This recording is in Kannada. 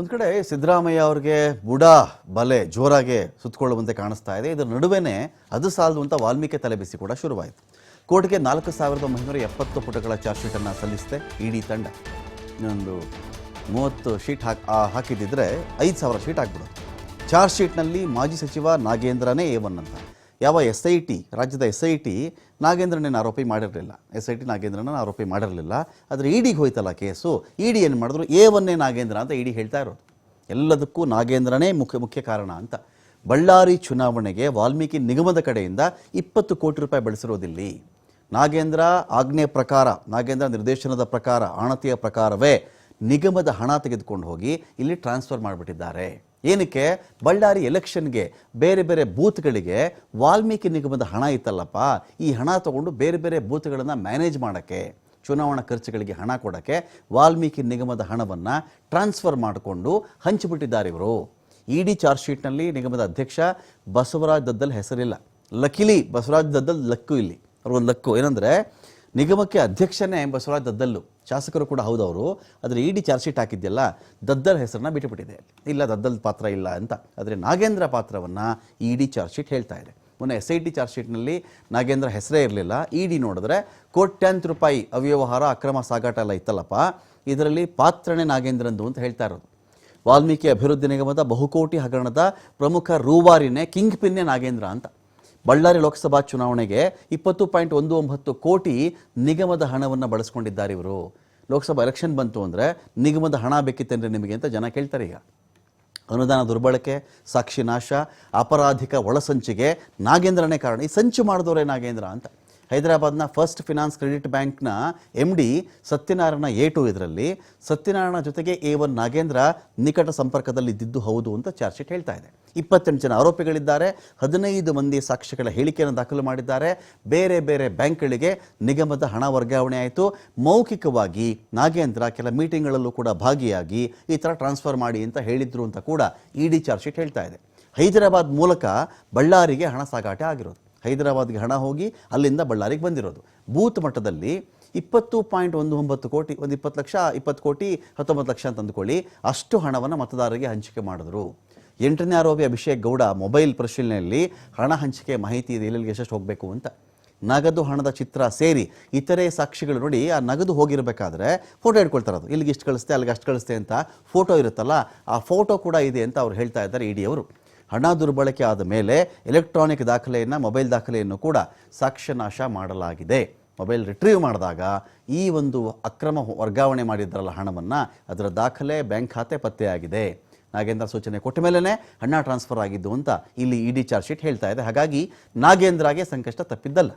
ಒಂದು ಕಡೆ ಸಿದ್ದರಾಮಯ್ಯ ಅವ್ರಿಗೆ ಬುಡ, ಬಲೆ ಜೋರಾಗಿ ಸುತ್ತಕೊಳ್ಳುವಂತೆ ಕಾಣಿಸ್ತಾ ಇದೆ. ಇದರ ನಡುವೆನೇ ಅದು ಸಾಲದು ಅಂತ ವಾಲ್ಮೀಕಿ ತಲೆಬಿಸಿ ಕೂಡ ಶುರುವಾಯಿತು. ಕೋರ್ಟ್ಗೆ ನಾಲ್ಕು ಸಾವಿರದ ಒಂಬೈನೂರ ಎಪ್ಪತ್ತು ಪುಟಗಳ ಚಾರ್ಜ್ ಶೀಟನ್ನು ಸಲ್ಲಿಸಿದೆ ಇಡೀ ತಂಡ. ಇನ್ನೊಂದು ಮೂವತ್ತು ಶೀಟ್ ಹಾಕಿ ಹಾಕಿದ್ದಿದ್ರೆ ಐದು ಸಾವಿರ ಶೀಟ್ ಹಾಕ್ಬಿಡೋದು ಚಾರ್ಜ್ ಶೀಟ್ನಲ್ಲಿ ಮಾಜಿ ಸಚಿವ ನಾಗೇಂದ್ರನೇ ಎ ಒನ್ ಅಂತ. ಯಾವ ಎಸ್ ಐ ಟಿ ರಾಜ್ಯದ ಎಸ್ ಐ ಟಿ ನಾಗೇಂದ್ರನೇನು ಆರೋಪಿ ಮಾಡಿರಲಿಲ್ಲ. ಎಸ್ ಐ ಟಿ ನಾಗೇಂದ್ರನ ಆರೋಪಿ ಮಾಡಿರಲಿಲ್ಲ. ಆದರೆ ಇಡಿಗೆ ಹೋಯ್ತಲ್ಲ ಕೇಸು. ಇಡಿ ಏನು ಮಾಡಿದ್ರು? ಎ ಒನ್ನೇ ನಾಗೇಂದ್ರ ಅಂತ ಇಡಿ ಹೇಳ್ತಾ ಇರೋದು. ಎಲ್ಲದಕ್ಕೂ ನಾಗೇಂದ್ರನೇ ಮುಖ್ಯ ಮುಖ್ಯ ಕಾರಣ ಅಂತ. ಬಳ್ಳಾರಿ ಚುನಾವಣೆಗೆ ವಾಲ್ಮೀಕಿ ನಿಗಮದ ಕಡೆಯಿಂದ ಇಪ್ಪತ್ತು ಕೋಟಿ ರೂಪಾಯಿ ಬಳಸಿರೋದಿಲ್ಲಿ. ನಾಗೇಂದ್ರ ಆಜ್ಞೆ ಪ್ರಕಾರ, ನಾಗೇಂದ್ರ ನಿರ್ದೇಶನದ ಪ್ರಕಾರ, ಆಣತಿಯ ಪ್ರಕಾರವೇ ನಿಗಮದ ಹಣ ತೆಗೆದುಕೊಂಡು ಹೋಗಿ ಇಲ್ಲಿ ಟ್ರಾನ್ಸ್ಫರ್ ಮಾಡಿಬಿಟ್ಟಿದ್ದಾರೆ. ಏನಕ್ಕೆ? ಬಳ್ಳಾರಿ ಎಲೆಕ್ಷನ್ಗೆ ಬೇರೆ ಬೇರೆ ಬೂತ್ಗಳಿಗೆ ವಾಲ್ಮೀಕಿ ನಿಗಮದ ಹಣ ಇತ್ತಲ್ಲಪ್ಪ. ಈ ಹಣ ತಗೊಂಡು ಬೇರೆ ಬೇರೆ ಬೂತ್ಗಳನ್ನು ಮ್ಯಾನೇಜ್ ಮಾಡೋಕ್ಕೆ, ಚುನಾವಣಾ ಖರ್ಚುಗಳಿಗೆ ಹಣ ಕೊಡೋಕ್ಕೆ ವಾಲ್ಮೀಕಿ ನಿಗಮದ ಹಣವನ್ನು ಟ್ರಾನ್ಸ್ಫರ್ ಮಾಡಿಕೊಂಡು ಹಂಚಿಬಿಟ್ಟಿದ್ದಾರೆ ಇವರು. ಇ ಡಿ ಚಾರ್ಜ್ ಶೀಟ್ನಲ್ಲಿ ನಿಗಮದ ಅಧ್ಯಕ್ಷ ಬಸವರಾಜ್ ದದ್ದಲ್ ಹೆಸರಿಲ್ಲ. ಲಕಿಲಿ, ಬಸವರಾಜ್ ದದ್ದಲ್ ಲಕ್ಕು ಇಲ್ಲಿ. ಅವ್ರಿಗೊಂದು ಲಕ್ಕು. ಏನಂದರೆ ನಿಗಮಕ್ಕೆ ಅಧ್ಯಕ್ಷನೇ ಬಸವರಾಜ್ ದದ್ದಲ್ಲು. ಶಾಸಕರು ಕೂಡ ಹೌದವರು ಆದರೆ ಡಿ ಚಾರ್ಜ್ ಶೀಟ್ ಹಾಕಿದ್ದೆಲ್ಲ ದದ್ದಲ್ ಹೆಸರನ್ನ ಬಿಟ್ಟುಬಿಟ್ಟಿದೆ. ಇಲ್ಲ, ದದ್ದಲ್ ಪಾತ್ರ ಇಲ್ಲ ಅಂತ. ಆದರೆ ನಾಗೇಂದ್ರ ಪಾತ್ರವನ್ನು ಇಡಿ ಚಾರ್ಜ್ ಶೀಟ್ ಹೇಳ್ತಾ ಇದೆ. ಮೊನ್ನೆ ಎಸ್ ಐ ಟಿ ಚಾರ್ಜ್ ಶೀಟ್ನಲ್ಲಿ ನಾಗೇಂದ್ರ ಹೆಸರೇ ಇರಲಿಲ್ಲ. ಇ ಡಿ ನೋಡಿದ್ರೆ ಕೋಟ್ಯಾಂತರ ರೂಪಾಯಿ ಅವ್ಯವಹಾರ, ಅಕ್ರಮ ಸಾಗಾಟ ಎಲ್ಲ ಇತ್ತಲ್ಲಪ್ಪ. ಇದರಲ್ಲಿ ಪಾತ್ರನೇ ನಾಗೇಂದ್ರಂದು ಅಂತ ಹೇಳ್ತಾ ಇರೋದು. ವಾಲ್ಮೀಕಿ ಅಭಿವೃದ್ಧಿ ನಿಗಮದ ಬಹುಕೋಟಿ ಹಗರಣದ ಪ್ರಮುಖ ರೂವಾರಿನೇ ಕಿಂಗ್ ಪಿನ್ನೇ ನಾಗೇಂದ್ರ ಅಂತ. ಬಳ್ಳಾರಿ ಲೋಕಸಭಾ ಚುನಾವಣೆಗೆ ಇಪ್ಪತ್ತು ಪಾಯಿಂಟ್ ಒಂದು ಒಂಬತ್ತು ಕೋಟಿ ನಿಗಮದ ಹಣವನ್ನು ಬಳಸ್ಕೊಂಡಿದ್ದಾರೆ ಇವರು. ಲೋಕಸಭಾ ಎಲೆಕ್ಷನ್ ಬಂತು ಅಂದರೆ ನಿಗಮದ ಹಣ ಬೇಕಿತ್ತೇನ್ರಿ ನಿಮಗೆ ಅಂತ ಜನ ಕೇಳ್ತಾರೆ ಈಗ. ಅನುದಾನ ದುರ್ಬಳಕೆ, ಸಾಕ್ಷಿ ನಾಶ, ಅಪರಾಧಿಕ ಒಳಸಂಚಿಗೆ ನಾಗೇಂದ್ರನೇ ಕಾರಣ. ಈ ಸಂಚು ಮಾಡಿದವರೇ ನಾಗೇಂದ್ರ ಅಂತ. ಹೈದರಾಬಾದ್ನ ಫಸ್ಟ್ ಫಿನಾನ್ಸ್ ಕ್ರೆಡಿಟ್ ಬ್ಯಾಂಕ್ನ M D Satyanarayana A two ಇದರಲ್ಲಿ ಸತ್ಯನಾರಾಯಣ ಜೊತೆಗೆ ಎ ಒನ್ ನಾಗೇಂದ್ರ ನಿಕಟ ಸಂಪರ್ಕದಲ್ಲಿ ಇದ್ದಿದ್ದು ಹೌದು ಅಂತ ಚಾರ್ಜ್ ಶೀಟ್ ಹೇಳ್ತಾ ಇದೆ. ಇಪ್ಪತ್ತೆಂಟು ಜನ ಆರೋಪಿಗಳಿದ್ದಾರೆ. ಹದಿನೈದು ಮಂದಿ ಸಾಕ್ಷಿಗಳ ಹೇಳಿಕೆಯನ್ನು ದಾಖಲು ಮಾಡಿದ್ದಾರೆ. ಬೇರೆ ಬೇರೆ ಬ್ಯಾಂಕ್ಗಳಿಗೆ ನಿಗಮದ ಹಣ ವರ್ಗಾವಣೆ ಆಯಿತು. ಮೌಖಿಕವಾಗಿ ನಾಗೇಂದ್ರ ಕೆಲ ಮೀಟಿಂಗ್ಗಳಲ್ಲೂ ಕೂಡ ಭಾಗಿಯಾಗಿ ಈ ಥರ ಟ್ರಾನ್ಸ್ಫರ್ ಮಾಡಿ ಅಂತ ಹೇಳಿದ್ರು ಅಂತ ಕೂಡ ಇಡಿ ಚಾರ್ಜ್ ಶೀಟ್ ಹೇಳ್ತಾ ಇದೆ. ಹೈದರಾಬಾದ್ ಮೂಲಕ ಬಳ್ಳಾರಿಗೆ ಹಣ ಸಾಗಾಟ ಆಗಿರೋದು. ಹೈದರಾಬಾದ್ಗೆ ಹಣ ಹೋಗಿ ಅಲ್ಲಿಂದ ಬಳ್ಳಾರಿಗೆ ಬಂದಿರೋದು. ಬೂತ್ ಮಟ್ಟದಲ್ಲಿ ಇಪ್ಪತ್ತು ಪಾಯಿಂಟ್ ಒಂದು ಒಂಬತ್ತು ಕೋಟಿ, ಒಂದು ಇಪ್ಪತ್ತು ಲಕ್ಷ, ಇಪ್ಪತ್ತು ಕೋಟಿ, ಹತ್ತೊಂಬತ್ತು ಲಕ್ಷ ಅಂತ ಅಂದ್ಕೊಳ್ಳಿ ಅಷ್ಟು ಹಣವನ್ನು ಮತದಾರರಿಗೆ ಹಂಚಿಕೆ ಮಾಡಿದ್ರು. ಎಂಟನೇ ಆರೋಪಿ ಅಭಿಷೇಕ್ ಗೌಡ ಮೊಬೈಲ್ ಪರಿಶೀಲನೆಯಲ್ಲಿ ಹಣ ಹಂಚಿಕೆ ಮಾಹಿತಿ ಇದೆ, ಎಲ್ಲೆಲ್ಲಿಗೆ ಎಷ್ಟು ಹೋಗಬೇಕು ಅಂತ. ನಗದು ಹಣದ ಚಿತ್ರ ಸೇರಿ ಇತರೆ ಸಾಕ್ಷಿಗಳು ನೋಡಿ ಆ ನಗದು ಹೋಗಿರಬೇಕಾದ್ರೆ ಫೋಟೋ ಇಟ್ಕೊಳ್ತಾರೆ ಅದು ಇಲ್ಲಿಗೆ ಇಷ್ಟು ಕಳಿಸ್ತೆ, ಅಲ್ಲಿಗೆ ಅಷ್ಟು ಕಳಿಸ್ತೆ ಅಂತ ಫೋಟೋ ಇರುತ್ತಲ್ಲ, ಆ ಫೋಟೋ ಕೂಡ ಇದೆ ಅಂತ ಅವ್ರು ಹೇಳ್ತಾ ಇದ್ದಾರೆ ಇಡಿ ಅವರು ಹಣ ದುರ್ಬಳಕೆ ಆದ ಮೇಲೆ ಎಲೆಕ್ಟ್ರಾನಿಕ್ ದಾಖಲೆಯನ್ನು, ಮೊಬೈಲ್ ದಾಖಲೆಯನ್ನು ಕೂಡ ಸಾಕ್ಷ್ಯನಾಶ ಮಾಡಲಾಗಿದೆ. ಮೊಬೈಲ್ ರಿಟ್ರೀವ್ ಮಾಡಿದಾಗ ಈ ಒಂದು ಅಕ್ರಮ ವರ್ಗಾವಣೆ ಮಾಡಿದ್ರಲ್ಲ ಹಣವನ್ನು, ಅದರ ದಾಖಲೆ, ಬ್ಯಾಂಕ್ ಖಾತೆ ಪತ್ತೆಯಾಗಿದೆ. ನಾಗೇಂದ್ರ ಸೂಚನೆ ಕೊಟ್ಟ ಮೇಲೇ ಹಣ ಟ್ರಾನ್ಸ್ಫರ್ ಆಗಿದ್ದು ಅಂತ ಇಲ್ಲಿ ಇಡಿ ಚಾರ್ಜ್ ಶೀಟ್ ಹೇಳ್ತಾ ಇದೆ. ಹಾಗಾಗಿ ನಾಗೇಂದ್ರಗೆ ಸಂಕಷ್ಟ ತಪ್ಪಿದ್ದಲ್ಲ.